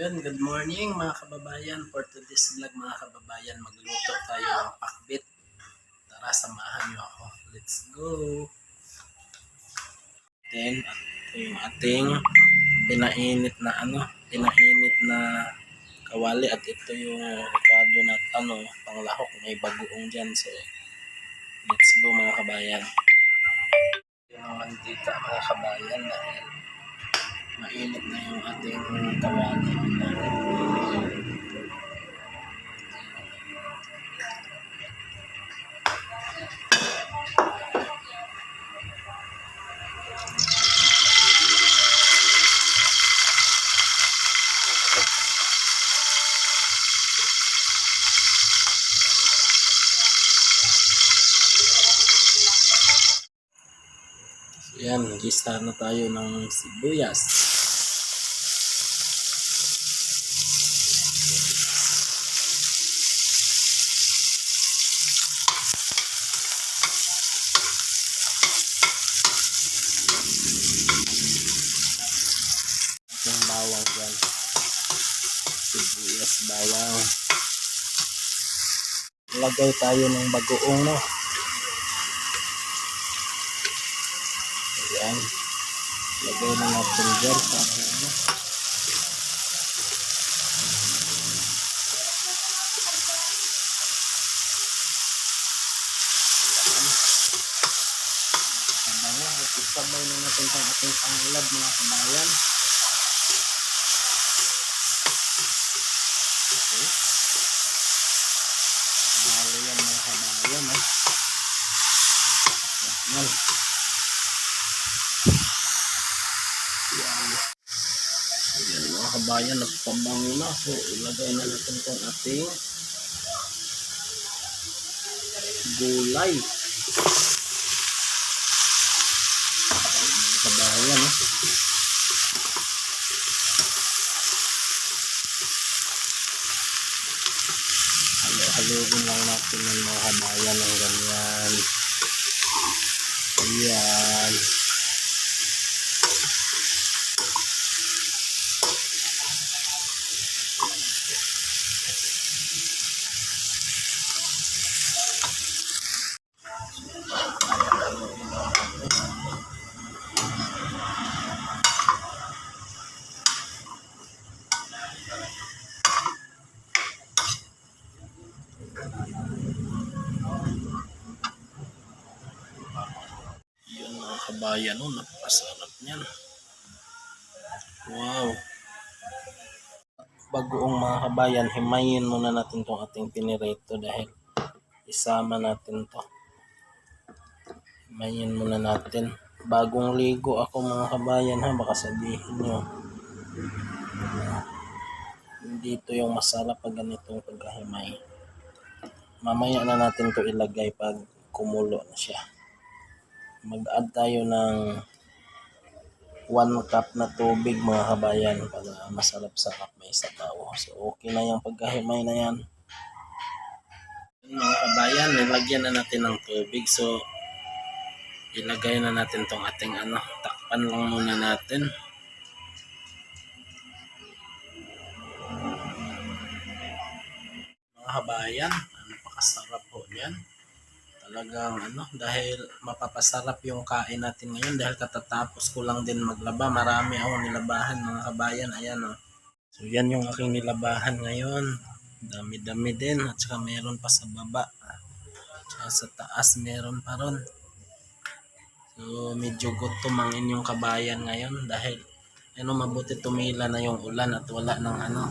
Yun, good morning mga kababayan. For today's vlog mga kababayan, magluto tayo ng pakbit. Tara, samahan niyo ako. Let's go! Then, ito yung ating pinainit na ano, pinainit na kawali at ito yung ricado na ano, panglahok. May bagoong dyan. So, let's go mga kabayan. Yung mantika mga kabayan dahil mainit na yung ating kawali. Yan, gista na tayo ng sibuyas. Yung bawang dyan. Sibuyas, bawang. Lagay tayo ng bagoong, no? Ayan. Lagay na natin dyan. Para. At isabay na natin ang ating pangulad mga kabayan. Okay. Mahalo yan mga kabayan. Eh. Yan. Yan. Yan mga kabayan, nagpabango na. So, ilagay na natin itong ating gulay. Mga kabayan, eh. Halo-haloin lang natin ng mga kabayan ng ganyan. Ayan. Yun kabayan, no, napakasarap niyan. Wow. Bagoong mga kabayan, himayin muna natin tong ating pinirito dahil isama natin to. Himayin muna natin. Bagong ligo ako mga kabayan ha, baka sabihin nyo. Dito yung masarap pag ganitong pagkahimay. Mamaya na natin to ilagay pag kumulo na siya mag-add tayo ng 1 cup na tubig mga kabayan para masarap-sarap may sabaw. So okay na yung pagkahimay na yan. Mga kabayan, nilagyan na natin ng tubig. So ilagay na natin tong ating ano, takpan lang muna natin. Mga kabayan, napakasarap po niyan talagang ano dahil mapapasarap yung kain natin ngayon dahil katatapos ko lang din maglaba marami ako nilabahan mga kabayan ayan oh. so yan yung aking nilabahan ngayon. Dami dami din at saka meron pa sa baba at sa taas meron pa ron. So medyo gutom ang inyong kabayan ngayon dahil ano mabuti tumila na yung ulan at wala ng ano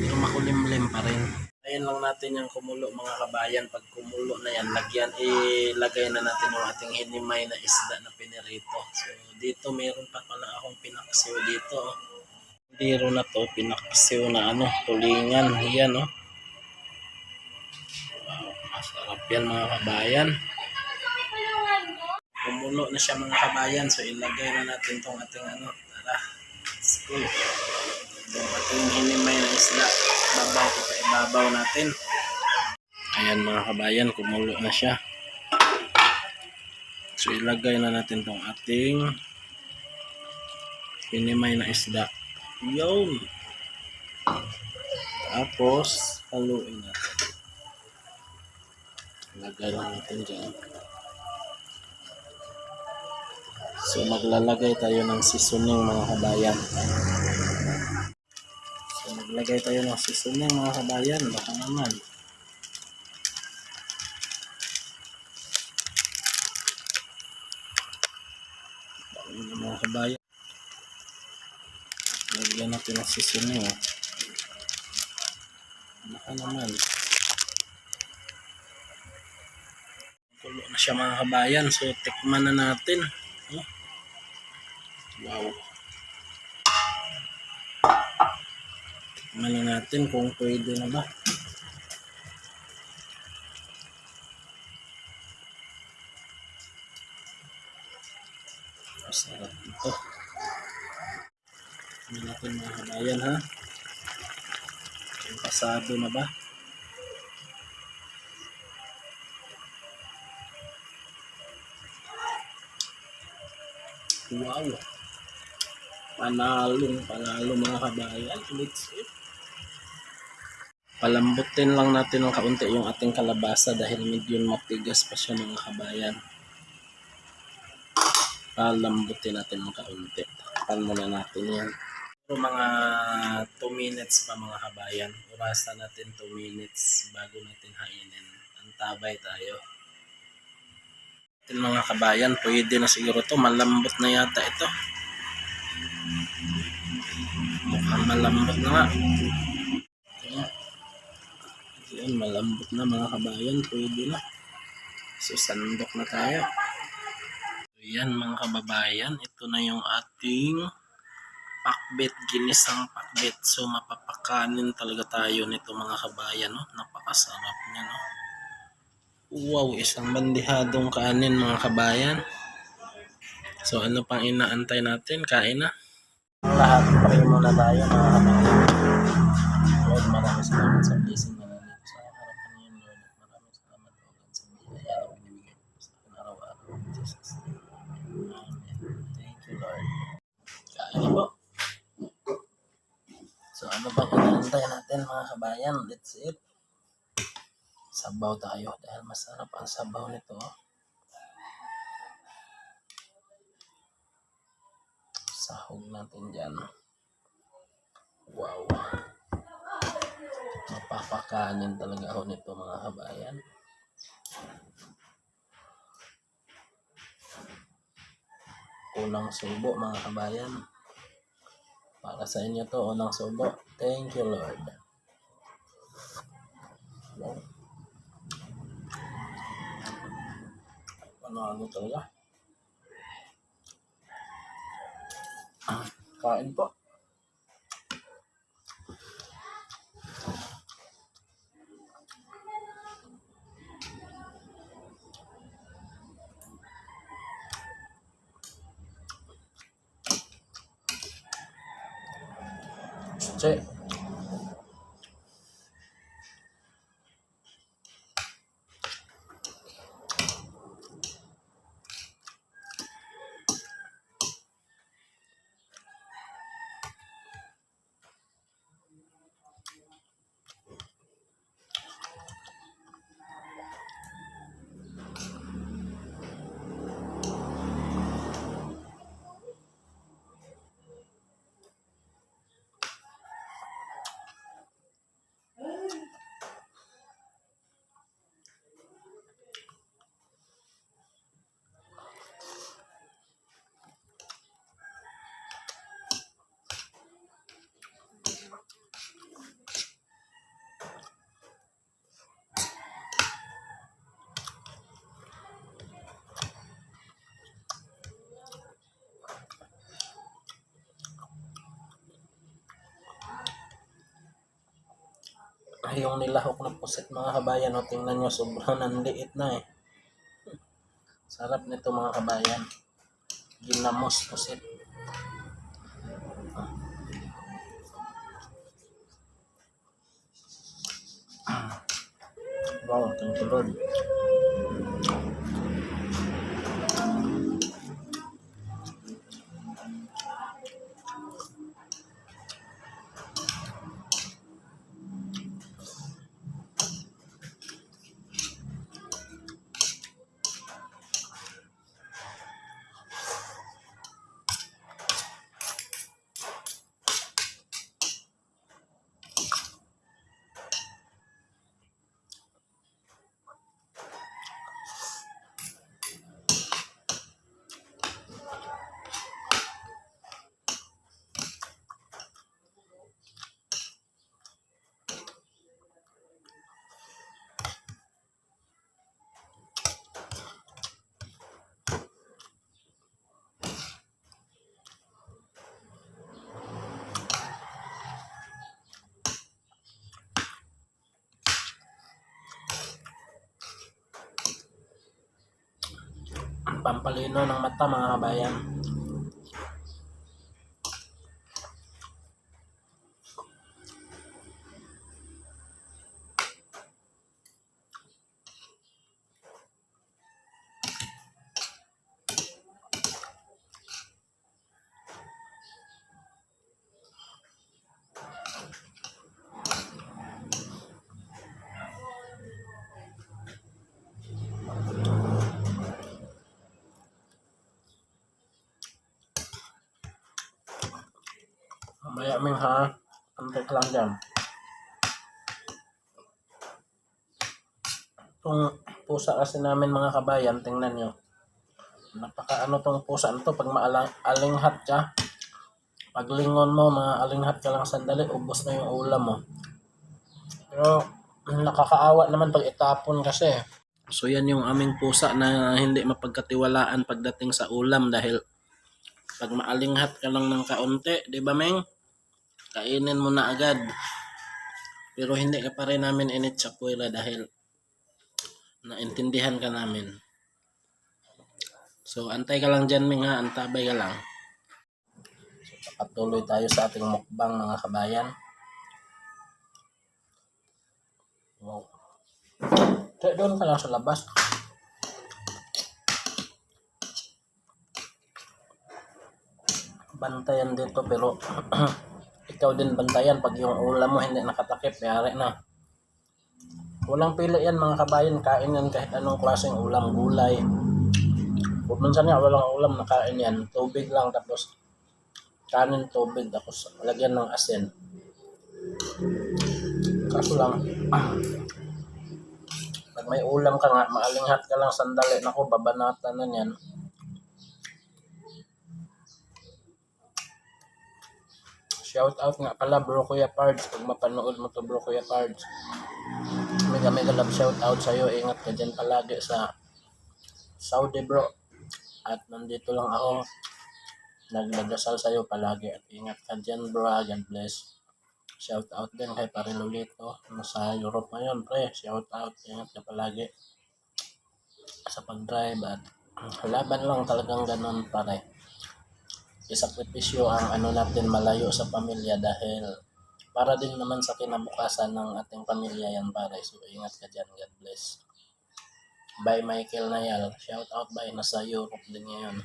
pero makulimlim pa rin Ayan lang natin yung kumulo mga kabayan. Pag kumulo na yan, lagyan, ilagay na natin yung ating hinimay na isda na pinirito. So dito meron pa pala akong pinaksiw dito. oh. Biro na to, pinaksiw na ano, tulingan. Yan oh. Wow, masarap yan mga kabayan. Kumulo na siya mga kabayan. So ilagay na natin tong ating ano. Tara, let's go yung ating hinimay na isda babaw ito ibabaw natin ayan mga kabayan kumulo na siya so ilagay na natin tong ating hinimay na isda yun Tapos, haluin natin. Lagay lang natin dyan. So, maglalagay tayo ng seasoning mga kabayan. Maglagay tayo ng seasoning mga kabayan. Baka naman. Mga kabayan. Lagyan natin ng seasoning. Oh. Baka naman. Kulo na siya mga kabayan. So, tikman na natin. Oh. Wow. Na natin kung pwede na ba. Masarap ito. Tikman natin mga kabayan ha. Kung pasado na ba? Wow. Panalong, panalo mga kabayan. Let's eat. Palambutin lang natin ng kaunti yung ating kalabasa dahil medyo matigas pa siya mga kabayan. Palambutin natin ng kaunti. Takpan muna natin yan. Pero mga 2 minutes pa mga kabayan. Orasan natin 2 minutes bago natin hainin. Antabay tayo. Mga kabayan, pwede na siguro to Malambot na yata ito. Mukhang malambot na nga. Ayan, malambot na mga kabayan. Pwede na. So, sandok na tayo. So, yan mga kababayan. Ito na yung ating pakbet, ginisang pakbet. So, mapapakanin talaga tayo nito mga kabayan. No? Napakasarap niya. No? Wow, isang bandihadong kanin mga kabayan. So, ano pang inaantay natin? Kain na. Lahat, pray muna tayo mga kabayan. Lord, maraming salamat sa blessing na nandito sa harapan niyo, Lord. At maraming salamat po God sa biyaya na binibigay mo sa akin araw-araw. In Jesus' name. Amen. Thank you, Lord. Kain na po. So, ano inaantay natin mga kabayan? Let's eat. Sabaw tayo dahil masarap ang sabaw nito. Sahog natin dyan. Wow. Mapapakanin talaga ako nito mga kabayan. Unang subo mga kabayan. Para sa inyo to, unang subo. Thank you Lord. Wow. Ano talaga? Kain po. Check. Yung nilahok na pusit mga kabayan, o tingnan nyo, sobrang nanliit na eh. Sarap nito mga kabayan. Ginamos pusit. Wow, thank you Lord. Pampalino ng mata mga kabayan. Mamaya ming ha. Antek lang dyan. Itong pusa kasi namin mga kabayan, tingnan nyo. Napaka ano tong pusa nito pag maalang alinghat ka. Pag lingon mo, mga alinghat ka lang sandali, ubos na yung ulam mo. Pero nakakaawa naman pag itapon kasi. So yan yung aming pusa na hindi mapagkatiwalaan pagdating sa ulam dahil pag maalinghat ka lang ng kaunti, di ba Meng? Kainin mo na agad. Pero hindi ka pa rin namin init sa puwela dahil naintindihan ka namin. So, antay ka lang dyan, Ming, ha? Antabay ka lang. So, patuloy tayo sa ating mukbang, mga kabayan. Wow. Kaya doon ka lang sa labas. Bantayan dito, pero ikaw din bantayan pag yung ulam mo hindi nakatakip, yari na. Walang pili yan mga kabayan, kain yan kahit anong klaseng ulam, gulay. Kung minsan nga walang ulam, nakain yan. Tubig lang tapos kanin tubig tapos lagyan ng asin. Kaso lang, pag may ulam ka nga, maalinghat ka lang sandali, naku, babanatan na yan. Shout out nga pala bro Kuya Pards pag mapanood mo to bro Kuya Pards. Mega mega love shout out sa iyo. Ingat ka diyan palagi sa Saudi bro. At nandito lang ako nagdadasal sa iyo palagi at ingat ka diyan bro. God bless. Shout out din kay Pare Lolito nasa Europe ngayon pre. Shout out. Ingat ka palagi sa pag-drive at laban lang talagang ganun pare isakripisyo ang ano natin malayo sa pamilya dahil para din naman sa kinabukasan ng ating pamilya yan pare. So ingat ka dyan. God bless. Bye Michael Nayal. Shout out bye. Nasa Europe din ngayon.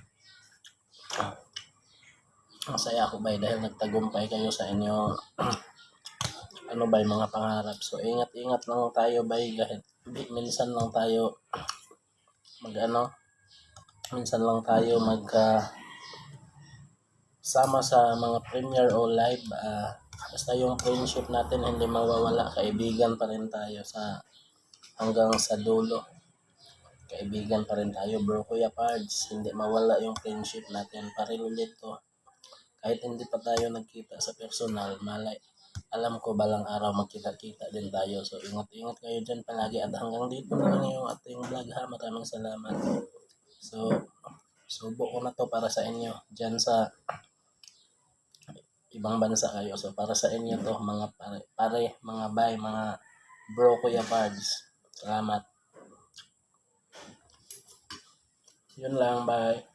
Masaya ako bye dahil nagtagumpay kayo sa inyo ano ba mga pangarap. So ingat-ingat lang tayo dahil di- minsan lang tayo mag ano minsan lang tayo magka sama sa mga premiere o live, ah, basta yung friendship natin hindi mawawala, kaibigan pa rin tayo sa hanggang sa dulo. Kaibigan pa rin tayo, bro Kuya Pards. Hindi mawala yung friendship natin. Pa rin ulit to. Kahit hindi pa tayo nagkita sa personal, malay, alam ko balang araw magkita-kita din tayo. So, ingat-ingat kayo dyan palagi. At hanggang dito na lang yung ating vlog ha. Maraming salamat. So, subo ko na to para sa inyo. Dyan sa ibang bansa kayo. So, para sa inyo to, mga pare, pare mga bay, mga bro Kuya Pards. Salamat. Yun lang, bye.